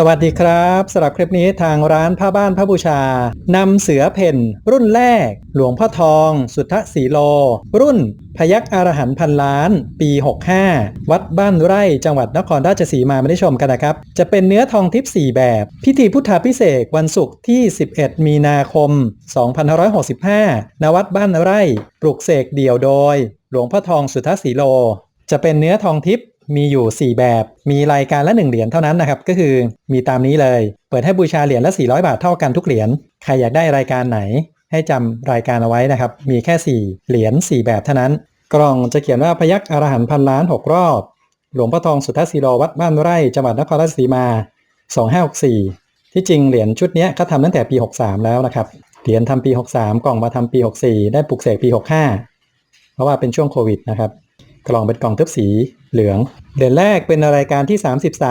สวัสดีครับสำหรับคลิปนี้ทางร้านผ้าบ้านพระบูชานำเสือเพ่น รุ่นแรก หลวงพ่อทอง สุทธสีโล รุ่น พยักอรหันต์พันล้าน ปี 65 วัดบ้านไร่จังหวัดนครราชสีมามาได้ชมกันนะครับ จะเป็นเนื้อทองทิพย์4แบบ พิธีพุทธาพิเศษวันศุกร์ที่ 11 มีนาคม 2565 ณ วัดบ้านไร่ ปลุกเสกเดี่ยวโดย หลวงพ่อทองสุทธสีโล จะเป็นเนื้อทองทิพย์ มีอยู่ 4 แบบ มีรายการละ 1 เหรียญเท่านั้นนะครับ ก็คือมีตามนี้เลย เปิดให้บูชาเหรียญละ 400 บาทเท่ากันทุกเหรียญ ใครอยากได้รายการไหน ให้จำรายการเอาไว้นะครับ มีแค่ 4 เหรียญ 4 แบบเท่านั้น กล่องจะเขียนว่าพยักอรหันต์พันล้าน 6 รอบ หลวงพ่อทองสุทธสีโลวัดบ้านไร่จังหวัดนครราชสีมา 2564 ที่จริงเหรียญชุดนี้เขาทำตั้งแต่ปี 63 แล้วนะครับ เหรียญทำปี 63 กล่องมาทำปี 64 ได้ปลุกเสกปี 65 เพราะว่าเป็นช่วงโควิดนะครับ กล่องเป็นกล่องทึบสี เหลือง เด่นแรกเป็นรายการที่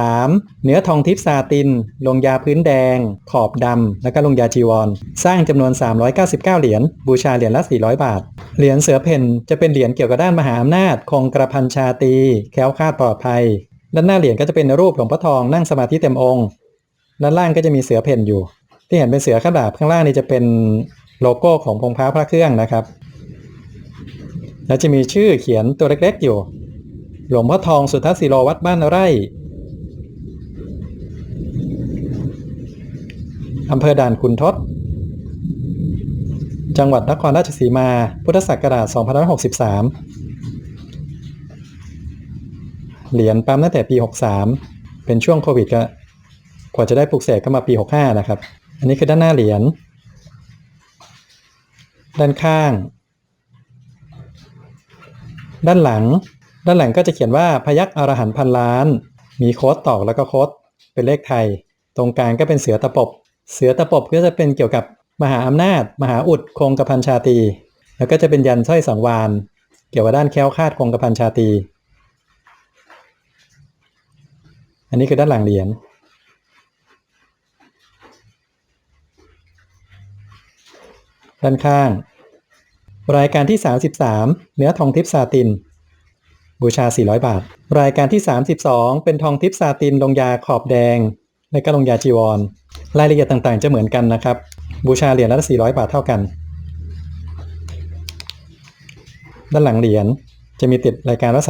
33 เนื้อทองทิพซาติน ลงยาพื้นแดง ขอบดำ แล้วก็ลงยาจีวร สร้างจำนวน 399 เหรียญ บูชาเหรียญละ 400 บาท เหรียญเสือเพ่นจะเป็นเหรียญเกี่ยวกับด้านมหาอำนาจ คงกระพันชาตี แคล้วคลาดปลอดภัย ด้านหน้าเหรียญก็จะเป็นรูปหลวงพ่อทองนั่งสมาธิเต็มองค์ ด้านล่างก็จะมีเสือเพ่นอยู่ ที่เห็นเป็นเสือข้าดาบข้างล่างนี่จะเป็นโลโก้ของพงพ้าพระเครื่องนะครับ แล้วจะมีชื่อเขียนตัวเล็กๆอยู่ หลวงพ่อทองสุทธสีโลวัดบ้านไร่อำเภอด่านขุนทด จังหวัดนครราชสีมา พุทธศักราช2563 เหรียญปั๊มตั้งแต่ปี 63 เป็นช่วงโควิดก็กว่าจะได้ปลุกเสกก็มาปี 65 นะครับ อันนี้คือด้านหน้าเหรียญ ด้านข้าง ด้านหลัง ด้านหลังก็จะเขียนว่าพยักอรหันต์พันล้าน มีโค้ดตอกแล้วก็โค้ดเป็นเลขไทย ตรงกลางก็เป็นเสือตะปบ เสือตะปบก็จะเป็นเกี่ยวกับมหาอำนาจ มหาอุดคงกระพันชาตรีแล้วก็จะเป็นยันสร้อยสังวาน เกี่ยวกับด้านแค้วคาดคงกระพันชาตรีอันนี้คือด้านหลังเหรียญด้านข้าง รายการที่ 33 เนื้อทองทิพย์ซาติน บูชา 400 บาท รายการที่ 32 เป็นทองทิพซาตินลงยาขอบแดง และก็ลงยาจีวร รายละเอียดต่างๆ จะเหมือนกันนะครับ บูชาเหรียญละ400 บาทเท่ากัน ด้านหลังเหรียญจะมีติดรายการละ32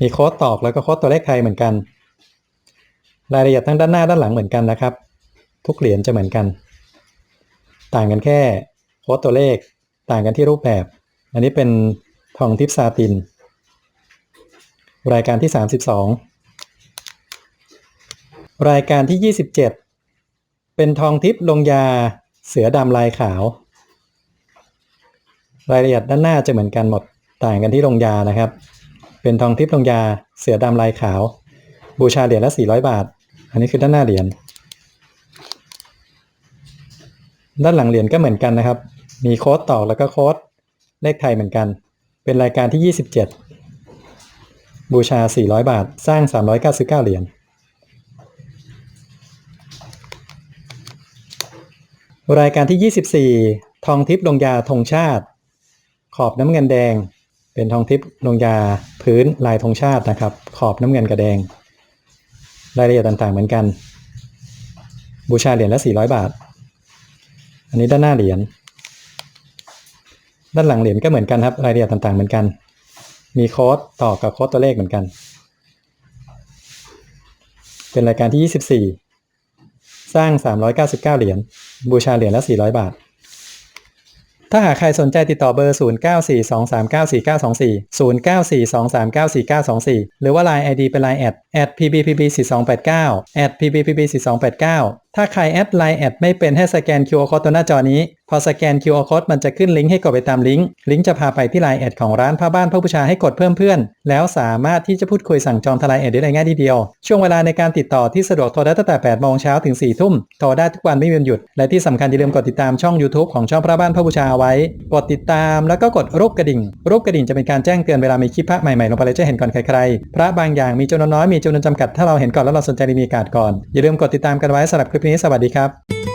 มีโค้ดตอกแล้วก็โค้ดตัวเลขไทยเหมือนกัน รายละเอียดทั้งด้านหน้าด้านหลังเหมือนกันนะครับ ทุกเหรียญจะเหมือนกัน ต่างกันแค่โค้ดตัวเลขต่างกันที่รูปแบบ อันนี้เป็น ทองทิพซาติน รายการที่ 32 รายการที่ 27 เป็นทองทิพลงยาเสือดำลายขาว รายละเอียดด้านหน้าจะเหมือนกันหมดต่างกันที่ลงยานะครับ เป็นทองทิพลงยาเสือดำลายขาว บูชาเหรียญละ 400 บาท อันนี้คือด้านหน้าเหรียญด้านหลังเหรียญก็เหมือนกันนะครับ มีโค้ดต่อแล้วก็โค้ดเลขไทยเหมือนกัน เป็นรายการที่ 27 บูชา 400 บาท สร้าง 399 เหรียญ รายการที่ 24 ทองทิพย์ลงยาธงชาติ ขอบน้ำเงินแดง เป็นทองทิพย์ลงยาพื้นลายธงชาตินะครับ ขอบน้ำเงินกับแดง รายละเอียดต่างๆ เหมือนกัน บูชาเหรียญละ 400 บาท อันนี้ด้านหน้าเหรียญ ด้านหลังเหรียญก็เหมือนกันครับรายละเอียดต่างๆเหมือนกัน มีโค้ดต่อกับโค้ดตัวเลขเหมือนกัน เป็นรายการที่ 24 สร้าง 399 เหรียญบูชาเหรียญละ 400 บาท ถ้าหากใครสนใจติดต่อเบอร์ 0942394924 0942394924 หรือว่า Line ID เป็น Line แอด @pbpb4289 @pbpb4289 ถ้าใครแอด Line แอดไม่เป็นให้สแกน QR Code ตัวหน้าจอนี้ พอสแกน QR Code มันจะขึ้นลิงก์ให้กดไปตามลิงก์ ลิงก์จะพาไปที่ Line แอดของร้านผ้าบ้านพระบูชาให้กดเพิ่มเพื่อน แล้วสามารถที่จะพูดคุยสั่งจองทลายแอดได้ง่ายทีเดียว ช่วงเวลาในการติดต่อที่สะดวกโทรได้ตั้งแต่8โมงเช้าถึง4ทุ่ม โทรได้ทุกวันไม่มีวันหยุด และที่สำคัญอย่าลืมกดติดตามช่อง YouTube ของช่องพระบ้านพระบูชาเอาไว้ กดติดตามแล้วก็กดรูปกระดิ่ง รูปกระดิ่งจะเป็นการแจ้งเตือนเวลามีคลิปพระใหม่ๆลงไปเลยจะเห็นก่อนใครๆพระบางอย่างมีจำนวนน้อยมีจำนวนจำกัดถ้าเราเห็นก่อนแล้วเราสนใจมีการก่อนอย่าลืมกดติดตามกันไว้สำหรับคลิปนี้สวัสดีครับ